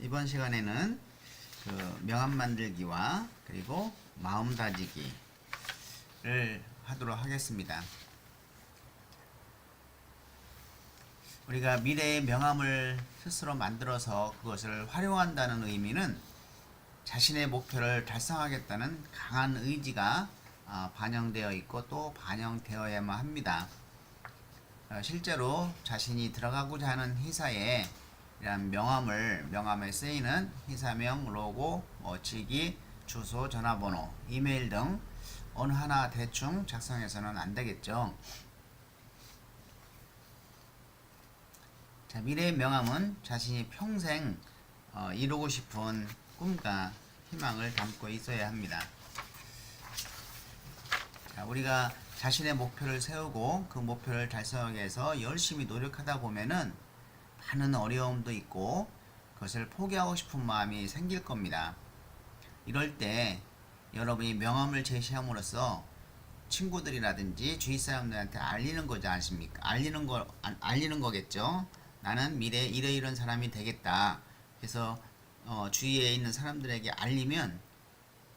이번 시간에는 그 명함 만들기와 그리고 마음 다지기를 하도록 하겠습니다. 우리가 미래의 명함을 스스로 만들어서 그것을 활용한다는 의미는 자신의 목표를 달성하겠다는 강한 의지가 아, 반영되어 있고 또 반영되어야만 합니다. 어, 실제로 자신이 들어가고자 하는 회사에 이런 명함을 명함에 쓰이는 회사명, 로고, 뭐 직위, 주소, 전화번호, 이메일 등 어느 하나 대충 작성해서는 안 되겠죠. 자, 미래의 명함은 자신이 평생 어, 이루고 싶은 꿈과 희망을 담고 있어야 합니다. 자, 우리가 자신의 목표를 세우고 그 목표를 달성하기 위해서 열심히 노력하다 보면은 많은 어려움도 있고 그것을 포기하고 싶은 마음이 생길 겁니다. 이럴 때 여러분이 명함을 제시함으로써 친구들이라든지 주위 사람들한테 알리는 거지 않습니까? 알리는 거 아- 알리는 거겠죠. 나는 미래에 이러이런 사람이 되겠다. 그래서 어, 주위에 있는 사람들에게 알리면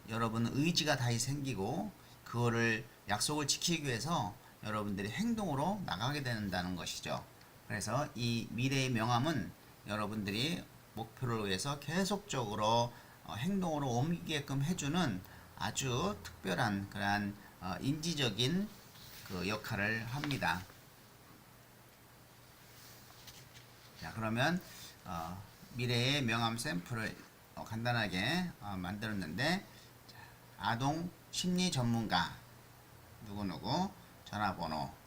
여러분 의지가 다시 생기고 그거를 약속을 지키기 위해서 여러분들이 행동으로 나가게 된다는 것이죠. 그래서 이 미래의 명함은 여러분들이 목표를 위해서 계속적으로 어, 행동으로 옮기게끔 해주는 아주 특별한 그러한 어, 인지적인 그 역할을 합니다. 자 그러면 어, 미래의 명함 샘플을 어, 간단하게 어, 만들었는데 자, 아동 심리 전문가 누구누구 전화번호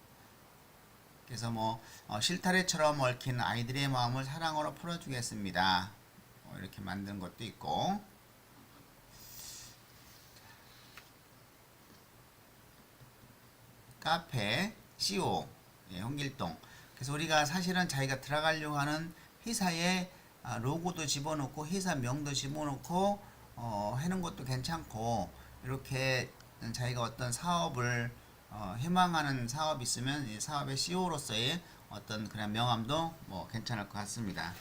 그래서 뭐 어, 실타래처럼 얽힌 아이들의 마음을 사랑으로 풀어주겠습니다. 어, 이렇게 만든 것도 있고. 카페 CO 예, 홍길동. 그래서 우리가 사실은 자기가 들어가려고 하는 회사의 아, 로고도 집어넣고 회사 명도 집어넣고 어, 해는 것도 괜찮고 이렇게 자기가 어떤 사업을 어, 희망하는 사업이 있으면 이 사업의 CEO로서의 어떤 그런 명함도 뭐 괜찮을 것 같습니다.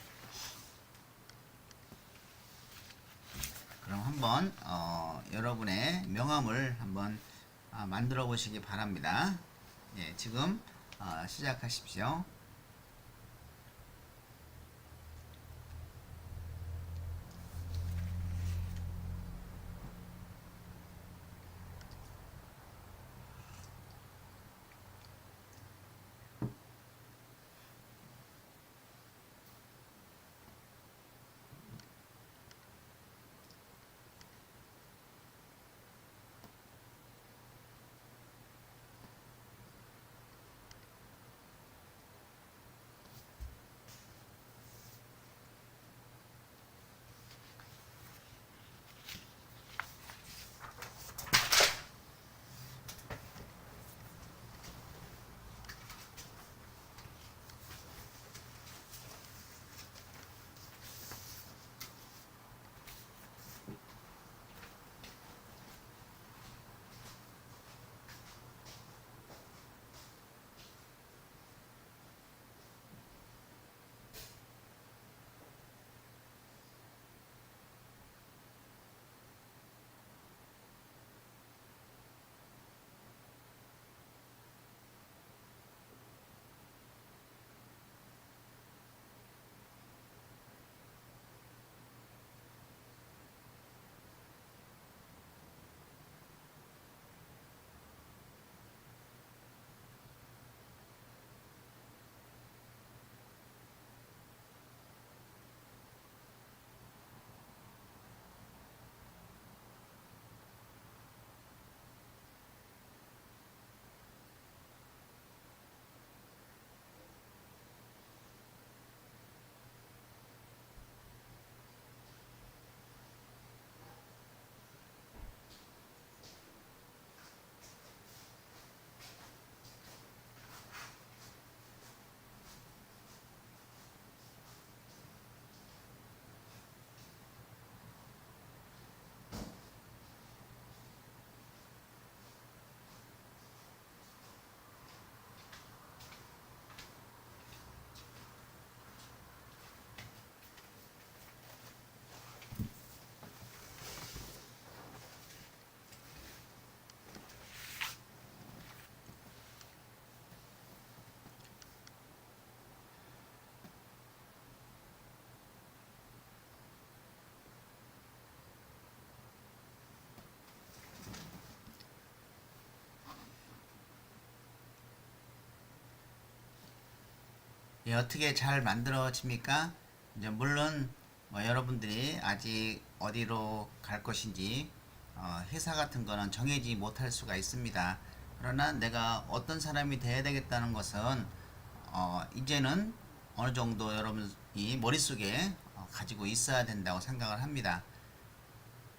그럼 한번 어, 여러분의 명함을 한번 아, 만들어 보시기 바랍니다. 예, 지금 어, 시작하십시오. 어떻게 잘 만들어집니까? 이제 물론 뭐 여러분들이 아직 어디로 갈 것인지 어, 회사 같은 거는 정해지 못할 수가 있습니다. 그러나 내가 어떤 사람이 돼야 되겠다는 것은 어, 이제는 어느 정도 여러분이 머릿속에 어, 가지고 있어야 된다고 생각을 합니다.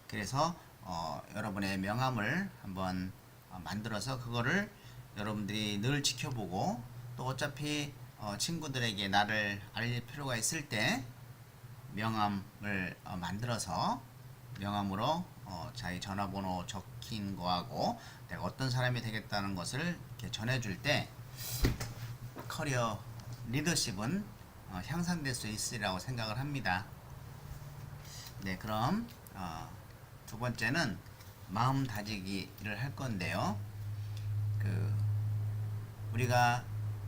그래서 어, 여러분의 명함을 한번 어, 만들어서 그거를 여러분들이 늘 지켜보고 또 어차피 어, 친구들에게 나를 알릴 필요가 있을 때 명함을 어, 만들어서 명함으로 어, 자기 전화번호 적힌 거하고 내가 어떤 사람이 되겠다는 것을 이렇게 전해줄 때 커리어 리더십은 어, 향상될 수 있으리라고 생각을 합니다. 네, 그럼 어, 두 번째는 마음 다지기를 할 건데요. 그 우리가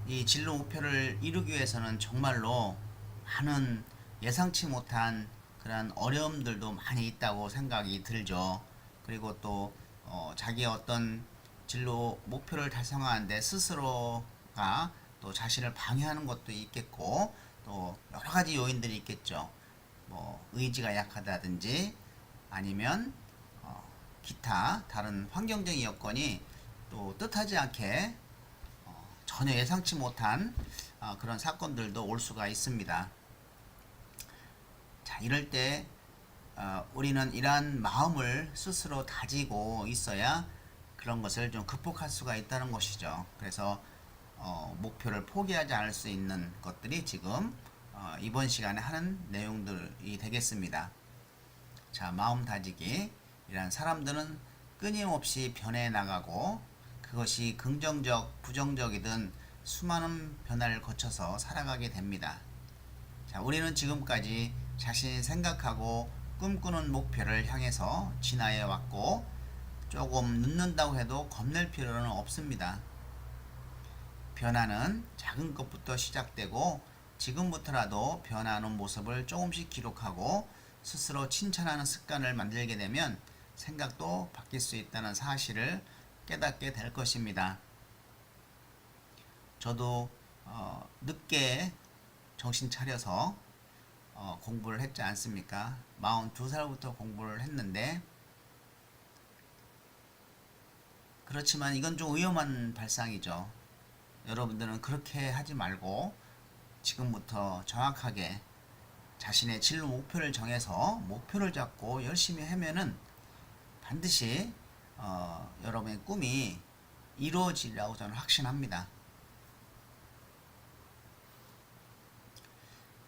이 진로 목표를 이루기 위해서는 정말로 많은 예상치 못한 그런 어려움들도 많이 있다고 생각이 들죠. 그리고 또 어, 자기의 어떤 진로 목표를 달성하는데 스스로가 또 자신을 방해하는 것도 있겠고 또 여러 가지 요인들이 있겠죠. 뭐 의지가 약하다든지 아니면 어, 기타 다른 환경적인 여건이 또 뜻하지 않게 어, 전혀 예상치 못한 어, 그런 사건들도 올 수가 있습니다. 자, 이럴 때 어, 우리는 이러한 마음을 스스로 다지고 있어야 그런 것을 좀 극복할 수가 있다는 것이죠. 그래서 어, 목표를 포기하지 않을 수 있는 것들이 지금 어, 이번 시간에 하는 내용들이 되겠습니다. 자, 마음 다지기. 이란 사람들은 끊임없이 변해 나가고 그것이 긍정적, 부정적이든 수많은 변화를 거쳐서 살아가게 됩니다. 자, 우리는 지금까지 자신이 생각하고 꿈꾸는 목표를 향해서 진화해 왔고 조금 늦는다고 해도 겁낼 필요는 없습니다. 변화는 작은 것부터 시작되고 지금부터라도 변화하는 모습을 조금씩 기록하고 스스로 칭찬하는 습관을 만들게 되면 생각도 바뀔 수 있다는 사실을 깨닫게 될 것입니다. 저도 어, 늦게 정신 차려서 어, 공부를 했지 않습니까? 42살부터 공부를 했는데 그렇지만 이건 좀 위험한 발상이죠. 여러분들은 그렇게 하지 말고 지금부터 정확하게 자신의 진로 목표를 정해서 목표를 잡고 열심히 하면은 반드시 어, 여러분의 꿈이 이루어지리라고 저는 확신합니다.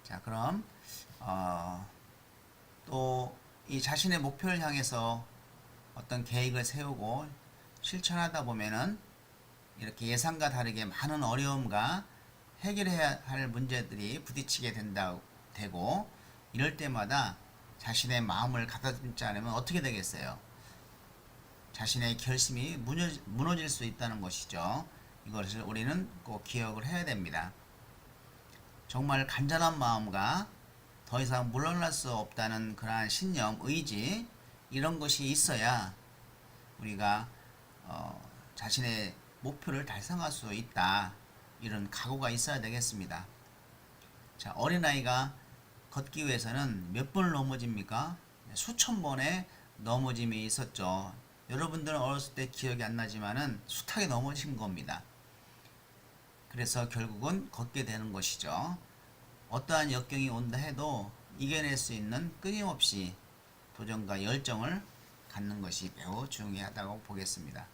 자, 그럼 어, 또 이 자신의 목표를 향해서 어떤 계획을 세우고 실천하다 보면은 이렇게 예상과 다르게 많은 어려움과 해결해야 할 문제들이 부딪히게 된다 되고 이럴 때마다 자신의 마음을 가다듬지 않으면 어떻게 되겠어요? 자신의 결심이 무너질, 수 있다는 것이죠. 이것을 우리는 꼭 기억을 해야 됩니다. 정말 간절한 마음과 더 이상 물러날 수 없다는 그러한 신념, 의지 이런 것이 있어야 우리가 어, 자신의 목표를 달성할 수 있다 이런 각오가 있어야 되겠습니다. 자 어린아이가 걷기 위해서는 몇 번을 넘어집니까? 수천 번의 넘어짐이 있었죠. 여러분들은 어렸을 때 기억이 안 나지만은 숱하게 넘어진 겁니다. 그래서 결국은 걷게 되는 것이죠. 어떠한 역경이 온다 해도 이겨낼 수 있는 끊임없이 도전과 열정을 갖는 것이 매우 중요하다고 보겠습니다.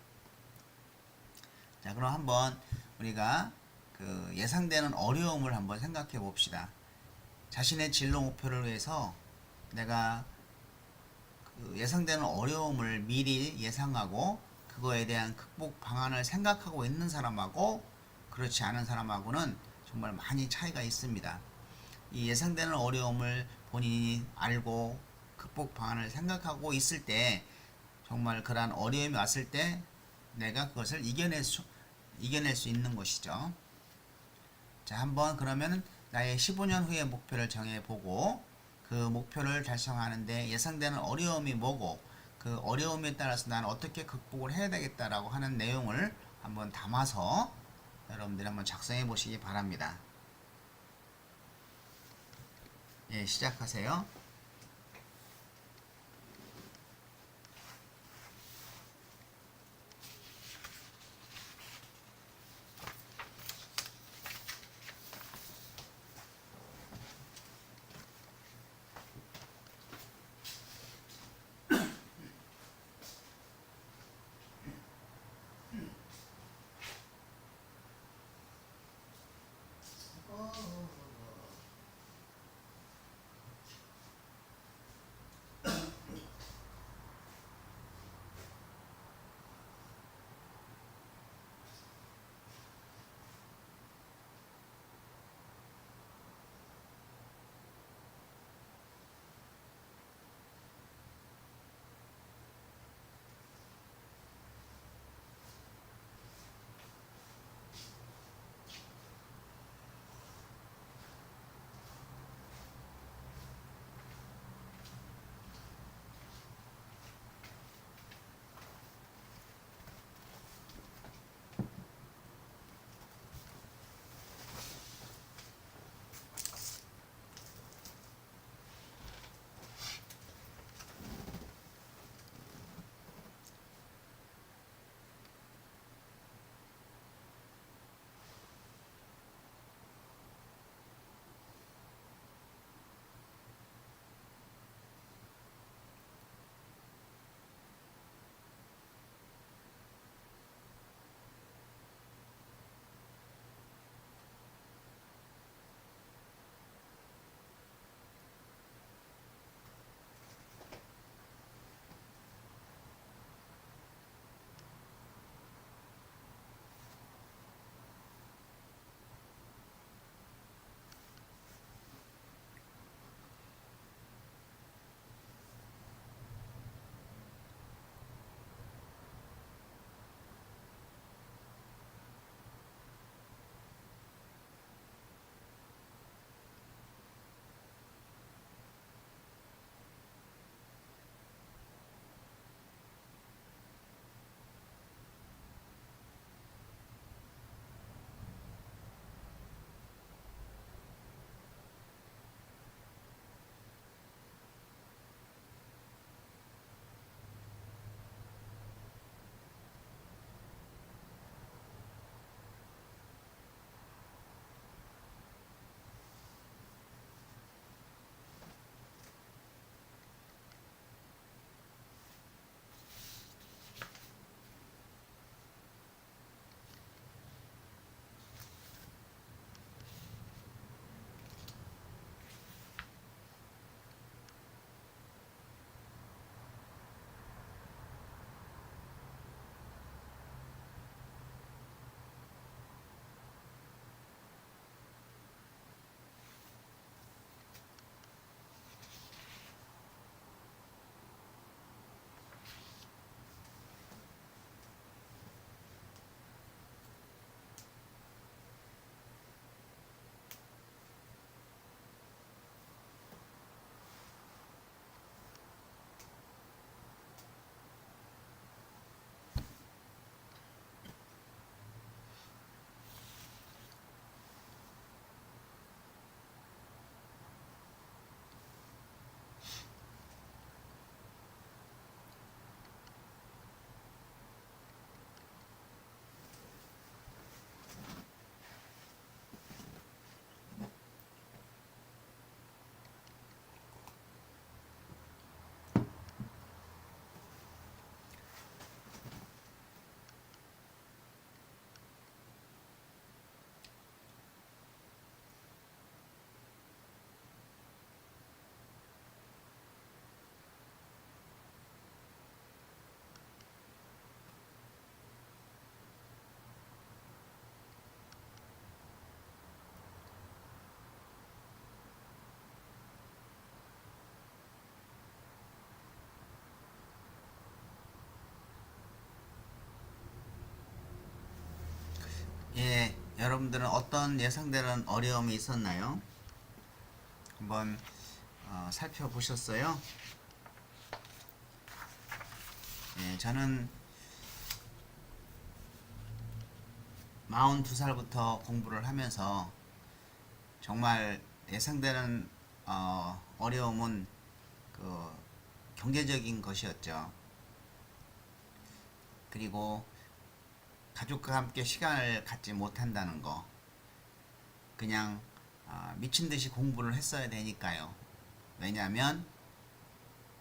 자, 그럼 한번 우리가 그 예상되는 어려움을 한번 생각해 봅시다. 자신의 진로 목표를 위해서 내가 그 예상되는 어려움을 미리 예상하고 그거에 대한 극복 방안을 생각하고 있는 사람하고 그렇지 않은 사람하고는 정말 많이 차이가 있습니다. 이 예상되는 어려움을 본인이 알고 극복 방안을 생각하고 있을 때 정말 그러한 어려움이 왔을 때 내가 그것을 이겨낼 수, 이겨낼 수 있는 것이죠. 자, 한번 그러면 나의 15년 후의 목표를 정해보고 그 목표를 달성하는데 예상되는 어려움이 뭐고 그 어려움에 따라서 나는 어떻게 극복을 해야 되겠다라고 하는 내용을 한번 담아서 여러분들이 한번 작성해 보시기 바랍니다. 예, 시작하세요. 예, 여러분들은 어떤 예상되는 어려움이 있었나요? 한번 어, 살펴보셨어요? 예, 저는 42살부터 공부를 하면서 정말 예상되는 어, 어려움은 그 경제적인 것이었죠. 그리고 가족과 함께 시간을 갖지 못한다는 거. 그냥 아, 미친 듯이 공부를 했어야 되니까요. 왜냐하면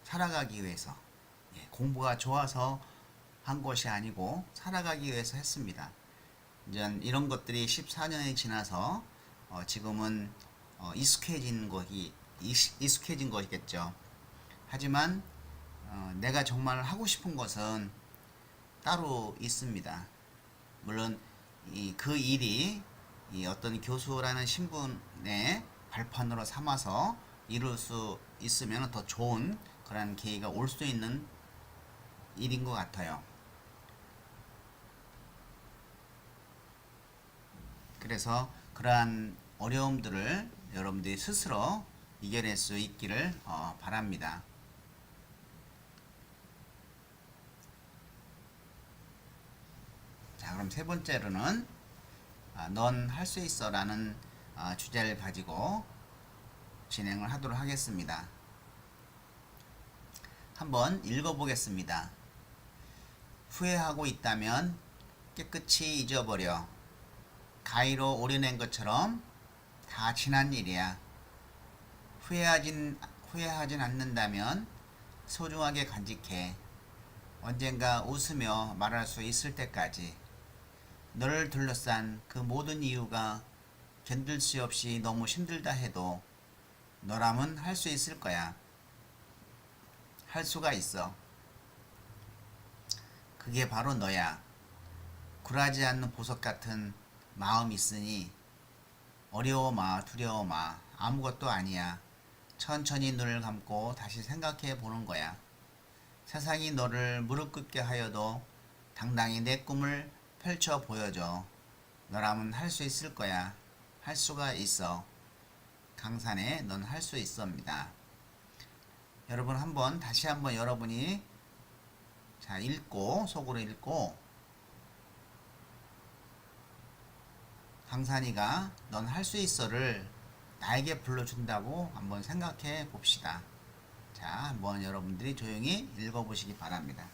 살아가기 위해서 예, 공부가 좋아서 한 것이 아니고 살아가기 위해서 했습니다. 이제 이런 것들이 14년이 지나서 어, 지금은 어, 익숙해진 것이 익- 익숙해진 것이겠죠. 하지만 어, 내가 정말 하고 싶은 것은 따로 있습니다. 물론 이, 그 일이 이 어떤 교수라는 신분의 발판으로 삼아서 이룰 수 있으면 더 좋은 그런 계기가 올 수 있는 일인 것 같아요. 그래서 그러한 어려움들을 여러분들이 스스로 이겨낼 수 있기를 어, 바랍니다. 자, 그럼 세 번째로는 아, 넌할 수 있어 라는 아, 주제를 가지고 진행을 하도록 하겠습니다. 한번 읽어보겠습니다. 후회하고 있다면 깨끗이 잊어버려. 가위로 오려낸 것처럼 다 지난 일이야. 후회하진, 후회하진 않는다면 소중하게 간직해. 언젠가 웃으며 말할 수 있을 때까지. 너를 둘러싼 그 모든 이유가 견딜 수 없이 너무 힘들다 해도 너라면 할 수 있을 거야. 할 수가 있어. 그게 바로 너야. 굴하지 않는 보석 같은 마음이 있으니 어려워 마, 두려워 마. 아무것도 아니야. 천천히 눈을 감고 다시 생각해 보는 거야. 세상이 너를 무릎 꿇게 하여도 당당히 내 꿈을 펼쳐 보여줘. 너라면 할 수 있을 거야. 할 수가 있어. 강산에 넌 할 수 있습니다. 여러분 한번 다시 한번 여러분이 자 읽고 속으로 읽고 강산이가 넌 할 수 있어를 나에게 불러준다고 한번 생각해 봅시다. 자 한번 여러분들이 조용히 읽어보시기 바랍니다.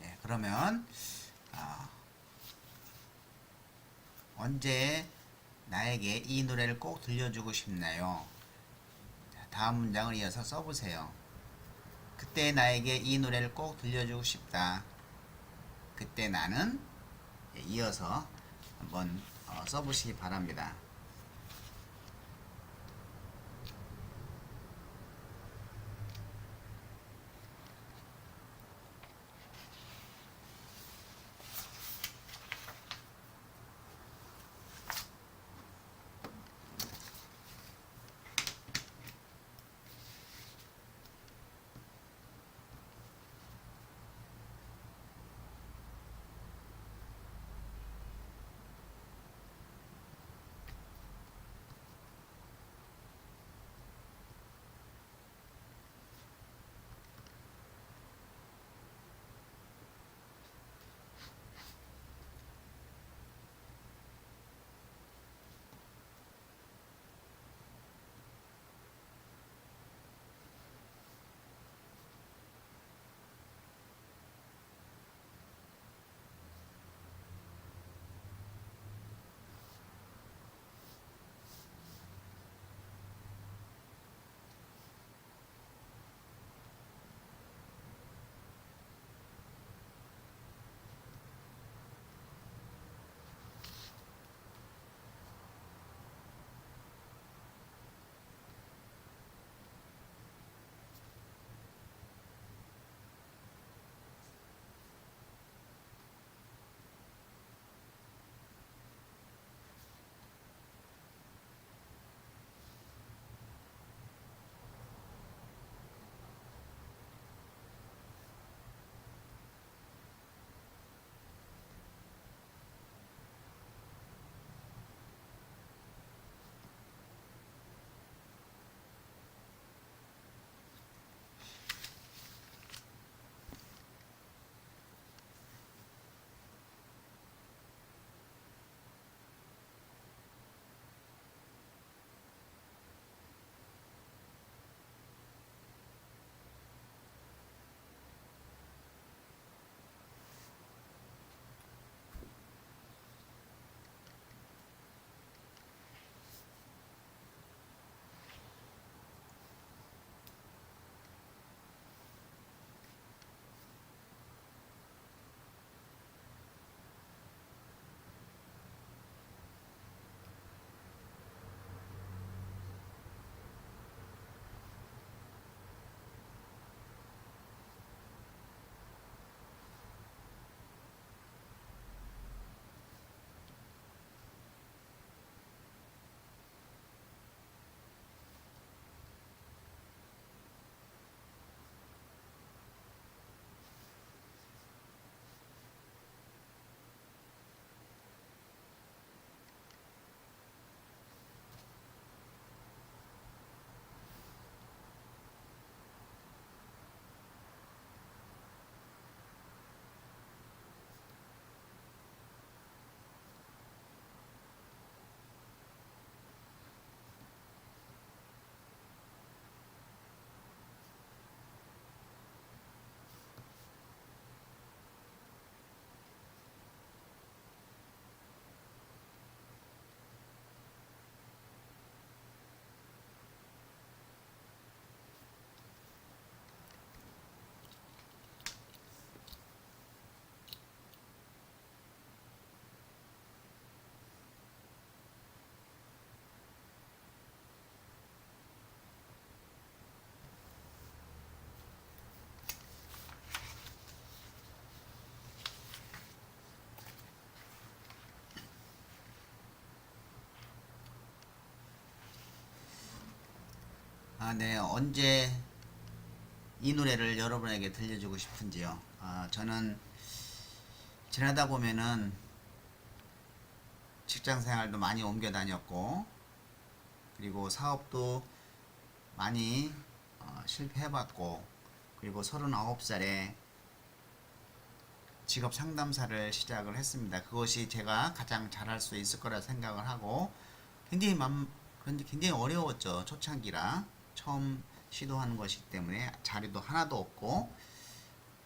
네, 그러면 아, 언제 나에게 이 노래를 꼭 들려주고 싶나요? 자, 다음 문장을 이어서 써보세요. 그때 나에게 이 노래를 꼭 들려주고 싶다. 그때 나는 예, 이어서 한번 어, 써보시기 바랍니다. 아, 네. 언제 이 노래를 여러분에게 들려주고 싶은지요. 아, 저는 지나다 보면은 직장 생활도 많이 옮겨 다녔고, 그리고 사업도 많이 어, 실패해봤고, 그리고 39살에 직업 상담사를 시작을 했습니다. 그것이 제가 가장 잘할 수 있을 거라 생각을 하고, 굉장히 맘, 그런데 굉장히 어려웠죠. 초창기라. 처음 시도하는 것이기 때문에 자리도 하나도 없고,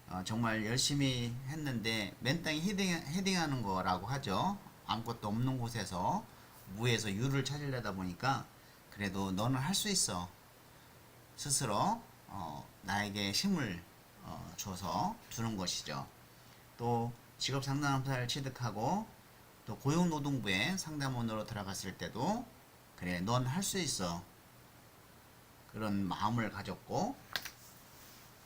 어, 정말 열심히 했는데, 맨땅에 헤딩, 헤딩 하는 거라고 하죠. 아무것도 없는 곳에서, 무에서 유를 찾으려다 보니까, 그래도 너는 할 수 있어. 스스로, 어, 나에게 힘을 어, 줘서 주는 것이죠. 또 직업 상담사를 취득하고 또 고용노동부에 상담원으로 들어갔을 때도 그래 넌 할 수 있어 그런 마음을 가졌고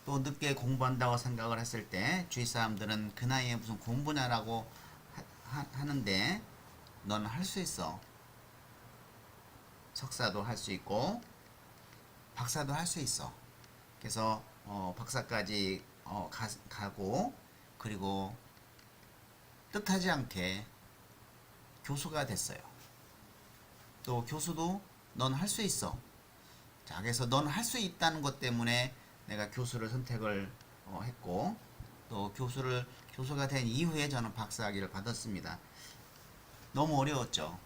또 늦게 공부한다고 생각을 했을 때 주위 사람들은 그 나이에 무슨 공부냐라고 하, 하 는데 넌 할 수 있어 석사도 할 수 있고 박사도 할 수 있어 그래서 어, 박사까지 어, 가, 가고 그리고 뜻하지 않게 교수가 됐어요. 또 교수도 넌 할 수 있어. 자, 그래서 넌 할 수 있다는 것 때문에 내가 교수를 선택을 어, 했고 또 교수를 교수가 된 이후에 저는 박사학위를 받았습니다. 너무 어려웠죠.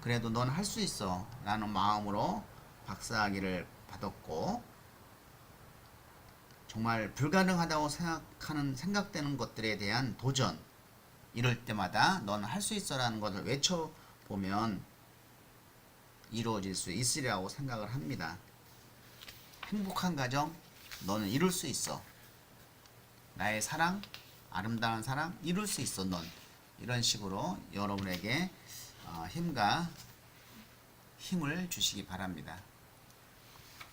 그래도 넌 할 수 있어 라는 마음으로 박사학위를 받았고 정말 불가능하다고 생각하는 생각되는 것들에 대한 도전 이럴 때마다 넌 할 수 있어라는 것을 외쳐 보면 이루어질 수 있으리라고 생각을 합니다. 행복한 가정 너는 이룰 수 있어. 나의 사랑 아름다운 사랑 이룰 수 있어 넌 이런 식으로 여러분에게 어, 힘과 힘을 주시기 바랍니다.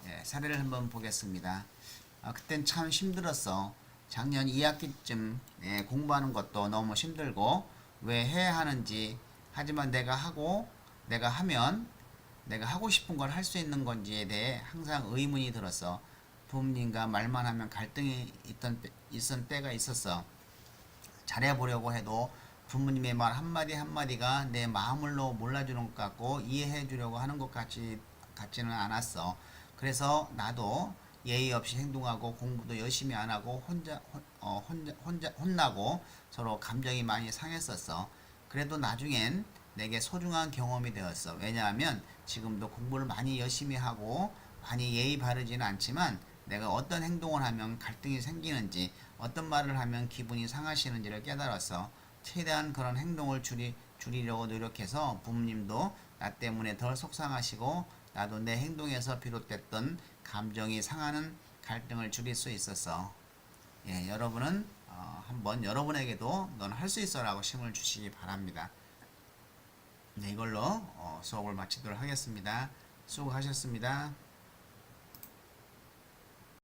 예, 사례를 한번 보겠습니다. 아, 그땐 참 힘들었어. 작년 2학기쯤 예, 공부하는 것도 너무 힘들고 왜 해야 하는지 하지만 내가 하고 내가 하면 내가 하고 싶은 걸 할 수 있는 건지에 대해 항상 의문이 들었어. 부모님과 말만 하면 갈등이 있던 때, 있었던 때가 있었어. 잘해보려고 해도 부모님의 말 한마디 한마디가 내 마음을로 몰라주는 것 같고 이해해 주려고 하는 것 같지, 같지는 않았어. 그래서 나도 예의 없이 행동하고 공부도 열심히 안 하고 혼자 혼, 어, 혼자 혼자 혼나고 서로 감정이 많이 상했었어. 그래도 나중엔 내게 소중한 경험이 되었어. 왜냐하면 지금도 공부를 많이 열심히 하고 많이 예의 바르지는 않지만 내가 어떤 행동을 하면 갈등이 생기는지 어떤 말을 하면 기분이 상하시는지를 깨달았어. 최대한 그런 행동을 줄이, 줄이려고 노력해서 부모님도 나 때문에 덜 속상하시고 나도 내 행동에서 비롯됐던 감정이 상하는 갈등을 줄일 수 있었어. 예, 여러분은 어, 한번 여러분에게도 넌 할 수 있어라고 힘을 주시기 바랍니다. 네, 이걸로 어, 수업을 마치도록 하겠습니다. 수고하셨습니다.